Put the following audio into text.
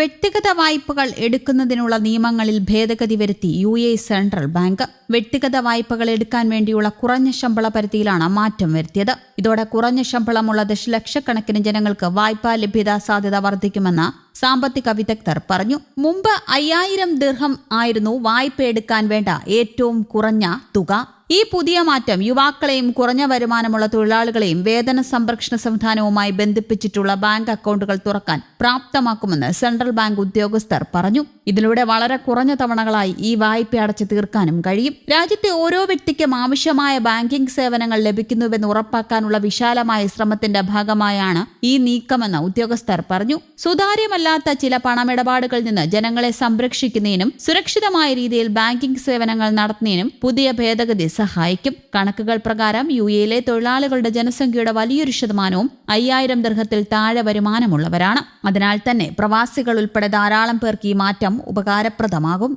വ്യക്തിഗത വായ്പകൾ എടുക്കുന്നതിനുള്ള നിയമങ്ങളിൽ ഭേദഗതി വരുത്തി യു എ സെൻട്രൽ ബാങ്ക്. വ്യക്തിഗത വായ്പകൾ എടുക്കാൻ വേണ്ടിയുള്ള കുറഞ്ഞ ശമ്പള പരിധിയിലാണ് മാറ്റം വരുത്തിയത്. ഇതോടെ കുറഞ്ഞ ശമ്പളമുള്ള ദശലക്ഷക്കണക്കിന് ജനങ്ങൾക്ക് വായ്പാ ലഭ്യതാ സാധ്യത വർദ്ധിക്കുമെന്ന് സാമ്പത്തിക വിദഗ്ധർ പറഞ്ഞു. മുമ്പ് അയ്യായിരം ദീർഘം ആയിരുന്നു വായ്പ എടുക്കാൻ വേണ്ട ഏറ്റവും കുറഞ്ഞ തുക. ഈ പുതിയ മാറ്റം യുവാക്കളെയും കുറഞ്ഞ വരുമാനമുള്ള തൊഴിലാളികളെയും വേതന സംരക്ഷണ സംവിധാനവുമായി ബന്ധിപ്പിച്ചിട്ടുള്ള ബാങ്ക് അക്കൗണ്ടുകൾ തുറക്കാൻ പ്രാപ്തമാക്കുമെന്ന് സെൻട്രൽ ബാങ്ക് ഉദ്യോഗസ്ഥർ പറഞ്ഞു. ഇതിലൂടെ വളരെ കുറഞ്ഞ തവണകളായി ഈ വായ്പ അടച്ചു തീർക്കാനും കഴിയും. രാജ്യത്തെ ഓരോ വ്യക്തിക്കും ആവശ്യമായ ബാങ്കിംഗ് സേവനങ്ങൾ ലഭിക്കുന്നുവെന്ന് ഉറപ്പാക്കാനുള്ള വിശാലമായ ശ്രമത്തിന്റെ ഭാഗമായാണ് ഈ നീക്കമെന്ന് ഉദ്യോഗസ്ഥർ പറഞ്ഞു. സുതാര്യമല്ലാത്ത ചില പണമിടപാടുകളിൽ നിന്ന് ജനങ്ങളെ സംരക്ഷിക്കുന്നതിനും സുരക്ഷിതമായ രീതിയിൽ ബാങ്കിംഗ് സേവനങ്ങൾ നടത്തുന്നതിനും പുതിയ ഭേദഗതി സഹായിക്കും. കണക്കുകൾ പ്രകാരം യു എയിലെ തൊഴിലാളികളുടെ ജനസംഖ്യയുടെ വലിയൊരു ശതമാനവും അയ്യായിരം ദർഹത്തിൽ താഴെ വരുമാനമുള്ളവരാണ്. അതിനാൽ തന്നെ പ്രവാസികൾ ഉൾപ്പെടെ ധാരാളം പേർക്ക് ഈ മാറ്റം ഉപകാരപ്രദമാകും.